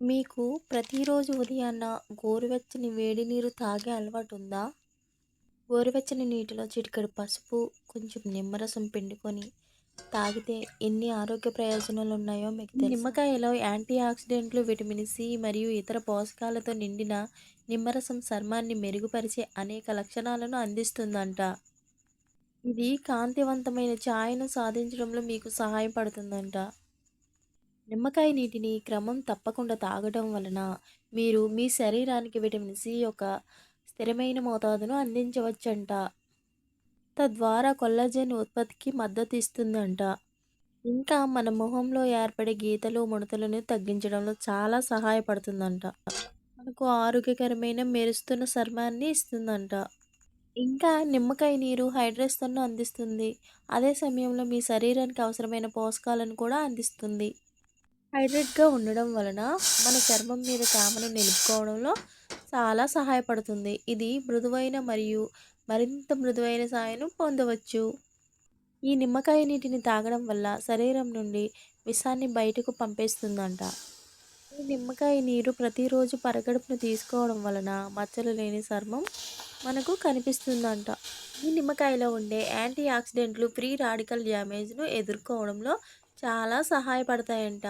మీకు ప్రతిరోజు ఉదయాన్న గోరువెచ్చని వేడి నీరు తాగే అలవాటు ఉందా గోరువెచ్చని నీటిలో చిటికెడు పసుపు కొంచెం నిమ్మరసం పిండుకొని తాగితే ఎన్ని ఆరోగ్య ప్రయోజనాలు ఉన్నాయో మీకు నిమ్మకాయలో యాంటీ ఆక్సిడెంట్లు విటమిన్ సి మరియు ఇతర పోషకాలతో నిండిన నిమ్మరసం చర్మాన్ని మెరుగుపరిచే అనేక లక్షణాలను అందిస్తుందంట. ఇది కాంతివంతమైన ఛాయను సాధించడంలో మీకు సహాయపడుతుందంట. నిమ్మకాయ నీటిని క్రమం తప్పకుండా తాగడం వలన మీరు మీ శరీరానికి విటమిన్ సి యొక్క స్థిరమైన మోతాదును అందించవచ్చంట. తద్వారా కొల్లజన్ ఉత్పత్తికి మద్దతు ఇస్తుందంట. ఇంకా మన మొహంలో ఏర్పడే గీతలు ముడతలను తగ్గించడంలో చాలా సహాయపడుతుందంట. మనకు ఆరోగ్యకరమైన మెరుస్తున్న చర్మాన్ని ఇస్తుందంట. ఇంకా నిమ్మకాయ నీరు హైడ్రేషన్ను అందిస్తుంది. అదే సమయంలో మీ శరీరానికి అవసరమైన పోషకాలను కూడా అందిస్తుంది. హైడ్రేట్గా ఉండడం వలన మన చర్మం మీద తేమను నిలుపుకోవడంలో చాలా సహాయపడుతుంది. ఇది మృదువైన మరియు మరింత మృదువైన సాయను పొందవచ్చు. ఈ నిమ్మకాయ నీటిని తాగడం వల్ల శరీరం నుండి విషాన్ని బయటకు పంపేస్తుందంట. ఈ నిమ్మకాయ నీరు ప్రతిరోజు పరగడుపును తీసుకోవడం వలన మచ్చలు లేని చర్మం మనకు కనిపిస్తుందంట. ఈ నిమ్మకాయలో ఉండే యాంటీ ఆక్సిడెంట్లు ఫ్రీ రాడికల్ డ్యామేజ్ను ఎదుర్కోవడంలో చాలా సహాయపడతాయంట.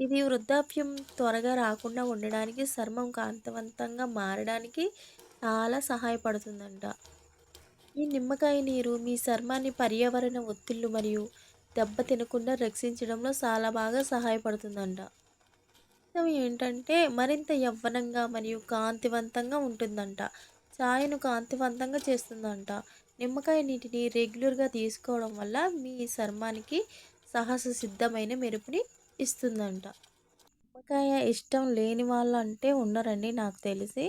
ఇది వృద్ధాప్యం త్వరగా రాకుండా ఉండడానికి చర్మం కాంతివంతంగా మారడానికి చాలా సహాయపడుతుందంట. ఈ నిమ్మకాయ నీరు మీ చర్మాన్ని పర్యావరణ ఒత్తిళ్ళు మరియు దెబ్బ తినకుండా రక్షించడంలో చాలా బాగా సహాయపడుతుందంట. ఏంటంటే మరింత యవ్వనంగా మరియు కాంతివంతంగా ఉంటుందంట. ఛాయను కాంతివంతంగా చేస్తుందంట. నిమ్మకాయ నీటిని రెగ్యులర్గా తీసుకోవడం వల్ల మీ చర్మానికి సహజ సిద్ధమైన మెరుపుని ఇస్తుందంట. నిమ్మకాయ ఇష్టం లేని వాళ్ళు అంటే ఉండరండి నాకు తెలిసి.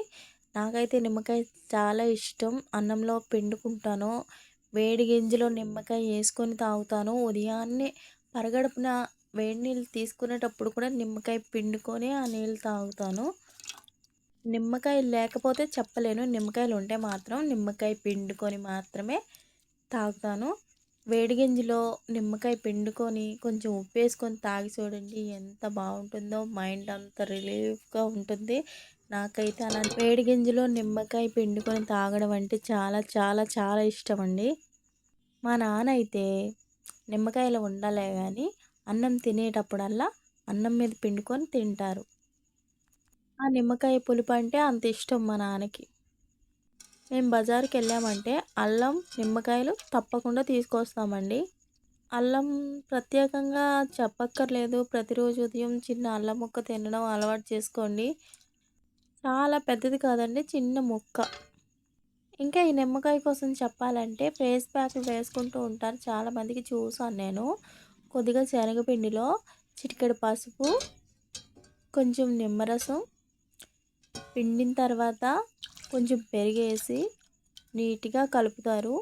నాకైతే నిమ్మకాయ చాలా ఇష్టం. అన్నంలో పిండుకుంటాను. వేడి గింజలో నిమ్మకాయ వేసుకొని తాగుతాను. ఉదయాన్నే పరగడుపున వేడి నీళ్ళు తీసుకునేటప్పుడు కూడా నిమ్మకాయ పిండుకొని ఆ నీళ్ళు తాగుతాను. నిమ్మకాయ లేకపోతే చెప్పలేను. నిమ్మకాయలు ఉంటే మాత్రం నిమ్మకాయ పిండుకొని మాత్రమే తాగుతాను. వేడి గింజలో నిమ్మకాయ పిండుకొని కొంచెం ఉప్పు వేసుకొని తాగి చూడండి ఎంత బాగుంటుందో. మైండ్ అంత రిలీఫ్గా ఉంటుంది. నాకైతే అలాంటి వేడి గింజలో నిమ్మకాయ పిండుకొని తాగడం అంటే చాలా చాలా చాలా ఇష్టం అండి. మా నాన్న అయితే నిమ్మకాయలు ఉండాలే కానీ అన్నం తినేటప్పుడల్లా అన్నం మీద పిండుకొని తింటారు. ఆ నిమ్మకాయ పులుపు అంటే అంత ఇష్టం మా నాన్నకి. మేము బజార్కి వెళ్ళామంటే అల్లం నిమ్మకాయలు తప్పకుండా తీసుకొస్తామండి. అల్లం ప్రత్యేకంగా చెప్పక్కర్లేదు. ప్రతిరోజు ఉదయం చిన్న అల్లం ముక్క తినడం అలవాటు చేసుకోండి. చాలా పెద్దది కాదండి చిన్న ముక్క. ఇంకా ఈ నిమ్మకాయ కోసం చెప్పాలంటే ఫేస్ ప్యాక్లు వేసుకుంటూ ఉంటారు. చాలామందికి చూసాను నేను. కొద్దిగా శనగపిండిలో చిటికెడు పసుపు కొంచెం నిమ్మరసం పిండిన తర్వాత కొంచెం పెరిగేసి నీట్గా కలుపుతారు.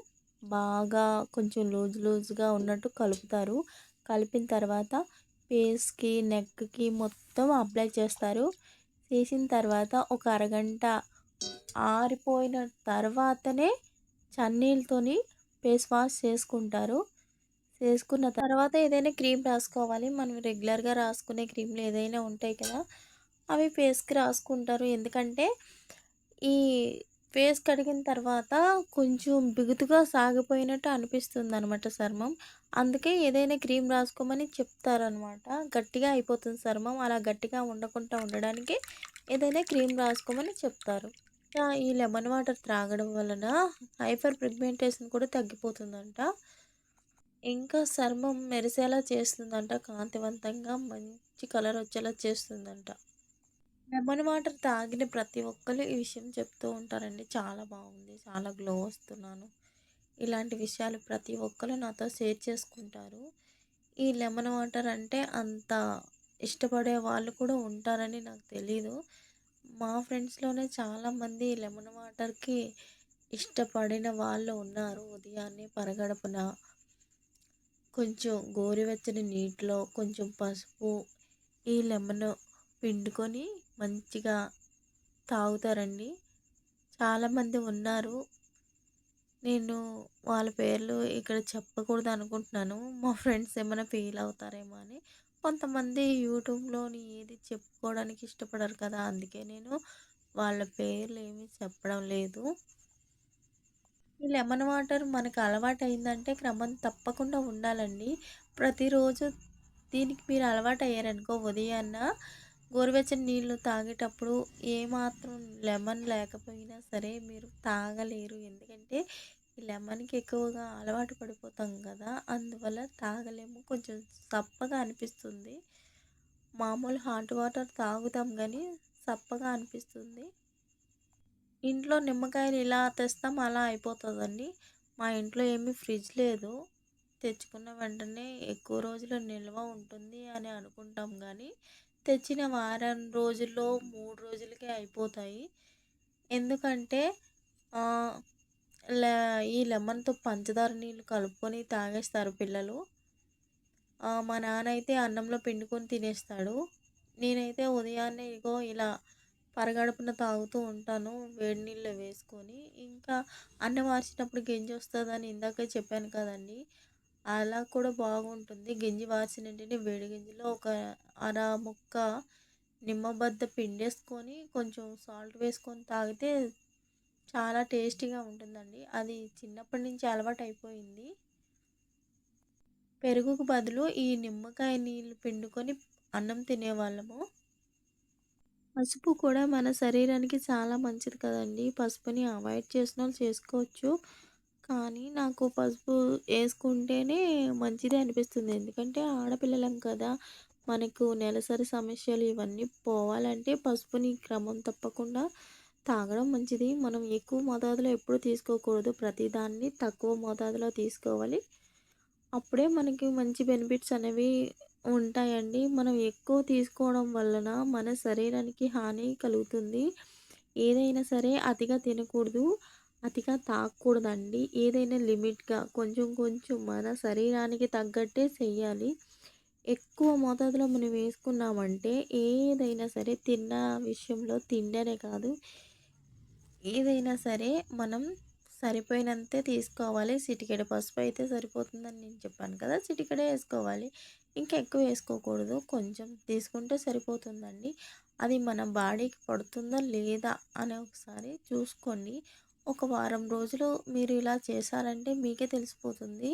బాగా కొంచెం లూజ్ లూజ్గా ఉన్నట్టు కలుపుతారు. కలిపిన తర్వాత ఫేస్కి నెక్కి మొత్తం అప్లై చేస్తారు. చేసిన తర్వాత ఒక అరగంట ఆరిపోయిన తర్వాతనే చన్నీళ్ళతోని ఫేస్ వాష్ చేసుకుంటారు. చేసుకున్న తర్వాత ఏదైనా క్రీమ్ రాసుకోవాలి. మనం రెగ్యులర్గా రాసుకునే క్రీమ్లు ఏదైనా ఉంటాయి కదా అవి ఫేస్కి రాసుకుంటారు. ఎందుకంటే ఈ ఫేస్ కడిగిన తర్వాత కొంచెం బిగుతుగా సాగిపోయినట్టు అనిపిస్తుంది అనమాట చర్మం. అందుకే ఏదైనా క్రీమ్ రాసుకోమని చెప్తారనమాట గట్టిగా అయిపోతుంది చర్మం అలా గట్టిగా ఉండకుండా ఉండడానికి ఏదైనా క్రీమ్ రాసుకోమని చెప్తారు. ఈ లెమన్ వాటర్ త్రాగడం వలన హైపర్ ప్రిగ్మెంటేషన్ కూడా తగ్గిపోతుందంట. ఇంకా చర్మం మెరిసేలా చేస్తుందంట కాంతివంతంగా మంచి కలర్ వచ్చేలా చేస్తుందంట. లెమన్ వాటర్ తాగిన ప్రతి ఒక్కరు ఈ విషయం చెప్తూ ఉంటారండి. చాలా బాగుంది. చాలా గ్లో వస్తున్నాను. ఇలాంటి విషయాలు ప్రతి ఒక్కరు నాతో షేర్ చేసుకుంటారు. ఈ లెమన్ వాటర్ అంటే అంత ఇష్టపడే వాళ్ళు కూడా ఉంటారని నాకు తెలీదు. మా ఫ్రెండ్స్లోనే చాలామంది లెమన్ వాటర్కి ఇష్టపడిన వాళ్ళు ఉన్నారు. ఉదయాన్నే పరగడపున కొంచెం గోరువెచ్చని నీటిలో కొంచెం పసుపు ఈ లెమన్ పిండుకొని మంచిగా తాగుతారండి చాలామంది ఉన్నారు నేను వాళ్ళ పేర్లు ఇక్కడ చెప్పకూడదు అనుకుంటున్నాను మా ఫ్రెండ్స్ ఏమైనా ఫీల్ అవుతారేమో అని కొంతమంది యూట్యూబ్‌లోని ఏది చెప్పుకోవడానికి ఇష్టపడరు కదా! అందుకే నేను వాళ్ళ పేర్లు ఏమీ చెప్పడం లేదు. ఈ లెమన్ వాటర్ మనకు అలవాటయిందంటే క్రమం తప్పకుండా ఉండాలండి. ప్రతిరోజు దీనికి మీరు అలవాటయ్యారనుకో ఉదయాన్న గోరువెచ్చని నీళ్ళు తాగేటప్పుడు ఏమాత్రం లెమన్ లేకపోయినా సరే మీరు తాగలేరు. ఎందుకంటే ఈ లెమన్‌కి ఎక్కువగా అలవాటు పడిపోతాం కదా! అందువల్ల తాగలేము. కొంచెం సప్పగా అనిపిస్తుంది. మామూలు హాట్ వాటర్ తాగుతాం కానీ సప్పగా అనిపిస్తుంది. ఇంట్లో నిమ్మకాయలు ఇలా తెస్తాం అలా అయిపోతుందండి మా ఇంట్లో ఏమీ ఫ్రిడ్జ్ లేదు. తెచ్చుకున్న వెంటనే ఎక్కువ రోజులు నిల్వ ఉంటుంది అని అనుకుంటాం కానీ తెచ్చిన వారం రోజుల్లో మూడు రోజులకే అయిపోతాయి. ఎందుకంటే ఈ లెమన్‌తో పంచదార నీళ్ళు కలుపుకొని తాగేస్తారు పిల్లలు. మా నాన్న అయితే అన్నంలో పిండుకొని తినేస్తాడు. నేనైతే ఉదయాన్నే ఇగో ఇలా పరగడుపున తాగుతూ ఉంటాను వేడి నీళ్ళు వేసుకొని. ఇంకా అన్నం వార్చేటప్పుడు వస్తుందని ఇందాకే చెప్పాను కదండీ! అలా కూడా బాగుంటుంది. గింజి వార్చిన వెంటనే వేడి గింజలో ఒక అర ముక్క నిమ్మబద్ద పిండేసుకొని కొంచెం సాల్ట్ వేసుకొని తాగితే చాలా టేస్టీగా ఉంటుందండి. అది చిన్నప్పటి నుంచి అలవాటయిపోయింది. పెరుగుకు బదులు ఈ నిమ్మకాయ నీళ్ళు పిండుకొని అన్నం తినేవాళ్ళము. పసుపు కూడా మన శరీరానికి చాలా మంచిది కదండి పసుపుని అవాయిడ్ చేసిన వాళ్ళు చేసుకోవచ్చు. కానీ నాకు పసుపు వేసుకుంటేనే మంచిది అనిపిస్తుంది. ఎందుకంటే ఆడపిల్లలం కదా! మనకు నెలసరి సమస్యలు ఇవన్నీ పోవాలంటే పసుపుని క్రమం తప్పకుండా తాగడం మంచిది. మనం ఎక్కువ మోతాదులో ఎప్పుడు తీసుకోకూడదు. ప్రతిదాన్ని తక్కువ మోతాదులో తీసుకోవాలి. అప్పుడే మనకి మంచి బెనిఫిట్స్ అనేవి ఉంటాయండి. మనం ఎక్కువ తీసుకోవడం వలన మన శరీరానికి హాని కలుగుతుంది. ఏదైనా సరే అతిగా తినకూడదు. అతిగా తాగకూడదండి. ఏదైనా లిమిట్‌గా కొంచెం కొంచెం మన శరీరానికి తగ్గట్టే చెయ్యాలి. ఎక్కువ మోతాదులో మనం వేసుకున్నామంటే ఏదైనా సరే తిన్న విషయంలో తిండనే కాదు. ఏదైనా సరే మనం సరిపోయినంతే తీసుకోవాలి. చిటికెడు పసుపు అయితే సరిపోతుందని నేను చెప్పాను కదా! చిటికెడే వేసుకోవాలి ఇంకా ఎక్కువ వేసుకోకూడదు కొంచెం తీసుకుంటే సరిపోతుందండి. అది మన బాడీకి పడుతుందా లేదా అని ఒకసారి చూసుకోండి. ఒక వారం రోజులు మీరు ఇలా చేశారంటే మీకే తెలిసిపోతుంది.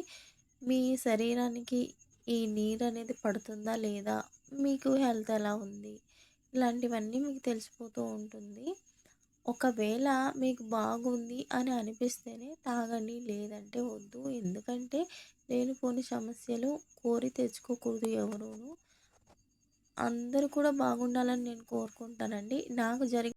మీ శరీరానికి ఈ నీరు అనేది పడుతుందా లేదా? మీకు హెల్త్ ఎలా ఉంది? ఇలాంటివన్నీ మీకు తెలిసిపోతూ ఉంటుంది. ఒకవేళ మీకు బాగుంది అని అనిపిస్తేనే తాగండి. లేదంటే వద్దు. ఎందుకంటే లేనిపోని సమస్యలు కోరి తెచ్చుకోకూడదు ఎవరూను. అందరూ కూడా బాగుండాలని నేను కోరుకుంటానండి. నాకు జరిగిన